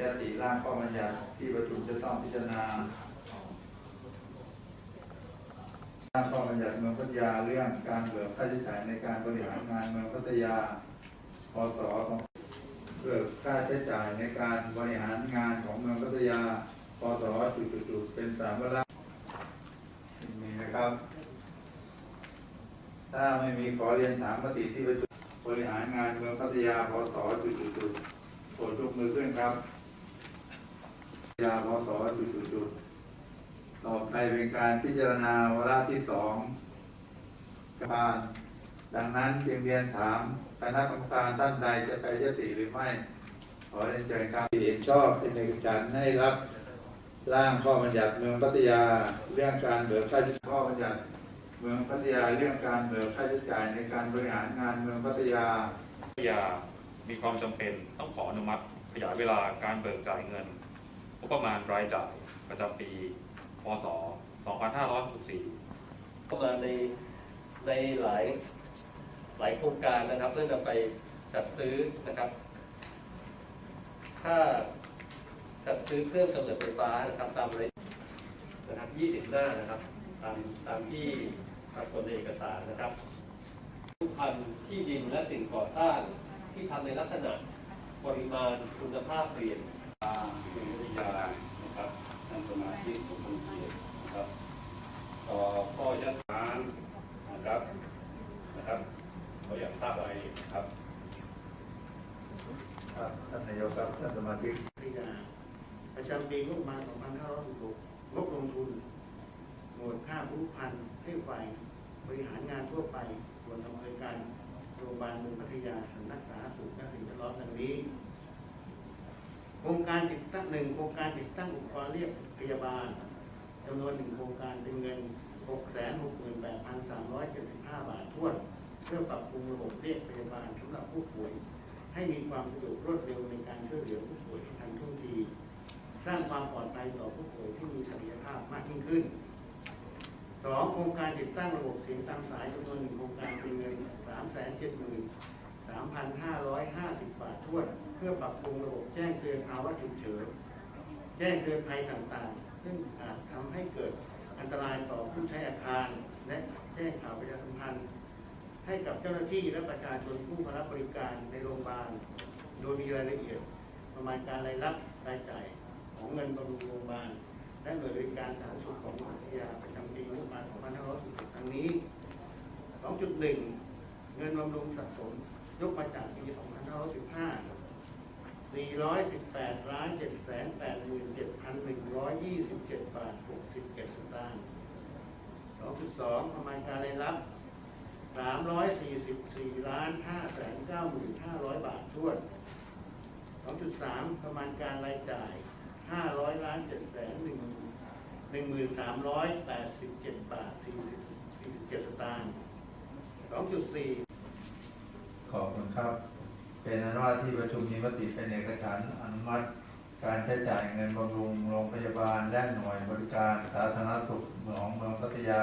ยติร่างข้อบัญญัติที่ประชุมจะต้องพิจารณาร่างข้อบัญญัติเมืองพัทยาเรื่องการเบิกค่าใช้จ่ายในการบริหารงานเมืองพัทยาพศของเบิกค่าใช้จ่ายในการบริหารงานของเมืองพัทยาพศจุดๆเป็นสามวาระมีนะครับ ถ้าไม่มีขอเรียนถามมติที่ประชุมบริหารงานเมืองพัทยาพศจุดๆโปรดยกมือขึ้นครับ ยาพศจุดๆๆต่อไปเป็นการพิจารณาวาระที่สองการดังนั้นจึงเรียนถามคณะกรรมการท่านใดจะไปยติหรือไม่ ขอเรียนเชิญครับเห็นชอบเป็นเอกฉันให้รับร่างข้อบัญญัติเมืองพัทยาเรื่องการเบิกค่าใช้จ่ายข้อบัญญัติเมืองพัทยาเรื่องการเบิกค่าใช้จ่ายในการบริหารงานเมืองพัทยาพัทยามีความจำเป็นต้องขออนุมัติ ขยายเวลาการเบิกจ่ายเงิน งบประมาณรายจ่ายประจำปี พศ 2564เข้ามาในในหลายหลายโครงการนะครับเพื่อนำไปจัดซื้อนะครับถ้าจัดซื้อเครื่องกำเนิดไฟฟ้านะครับตามเลยนะครับ20 หน้านะครับตามตามที่ปรากฏในเอกสารนะครับทุกพันธุ์ที่ดินและสิ่งก่อสร้างที่ทำในลักษณะปริมาณคุณภาพเปลี่ยน ท่านสมาชิกทุกคนเกียต่อข้อยัดฐานนะครับนะครับขอยกทราไรนะครับท่านนายกครับท่านสมาชิกพัทยาประจำปีงบประมาณ 2566งบลงทุน หมวดค่าผู้พันให้ฝ่ายบริหารงานทั่วไป ส่วนอำนวยการโรงพยาบาลเมืองพัทยาสำนักสาธารณสุขและสิ่งแวดล้อมดังนี้ โครงการติดตั้งหนึ่งโครงการติดตั้งอุปกรณ์เรียกพยาบาลจำนวนหนึ่งโครงการเป็นเงิน 668,375 บาททั่วนเพื่อปรับปรุงระบบเรียกพยาบาลสำหรับผู้ป่วย ให้มีความสะดวกรวดเร็วในการช่วยเหลือผู้ป่วยทันท่วงที สร้างความปลอดภัยต่อผู้ป่วยที่มีศักยภาพมากยิ่งขึ้นสองโครงการติดตั้งระบบเสียงตามสายจำนวนหนึ่งโครงการเป็นเงินสามแส นเจ็ดหมื่นสามพันห้าร้อยห้าสิบบาททั่วน เพื่อปรับปรุงระบบแจ้งเตือนภาวะฉุกเฉินแจ้งเตือนภัยต่างๆ ซึ่งอาจทำให้เกิดอันตรายต่อผู้ใช้อาคาร และแจ้งข่าวประชาสัมพันธ์ ให้กับเจ้าหน้าที่และประชาชนผู้มารับบริการในโรงพยาบาล โดยมีรายละเอียด ประมาณการรายรับรายจ่ายของเงินบำรุงโรงพยาบาล และหน่วยบริการสาธารณสุขของพัทยาประจำปีงบประมาณ2566ครั้งนี้ 2.1 เงินบำรุงสะสม ยกมาจากปี 2515 418ล้าน787,127 บาท67สตางค์2.2ประมาณการรายรับ 344ล้าน595,500 บาทท้วน2.3 ประมาณการรายจ่าย 500ล้าน7แสน1387 บาท40 47 สตางค์2.4 ครับ เป็นอนุว่าที่ประชุมมีมติเป็นเอกฉันท์อนุมัติ การใช้จ่ายเงินบำรุงโรงพยาบาลและหน่วยบริการสาธารณสุขของเมืองพัทยา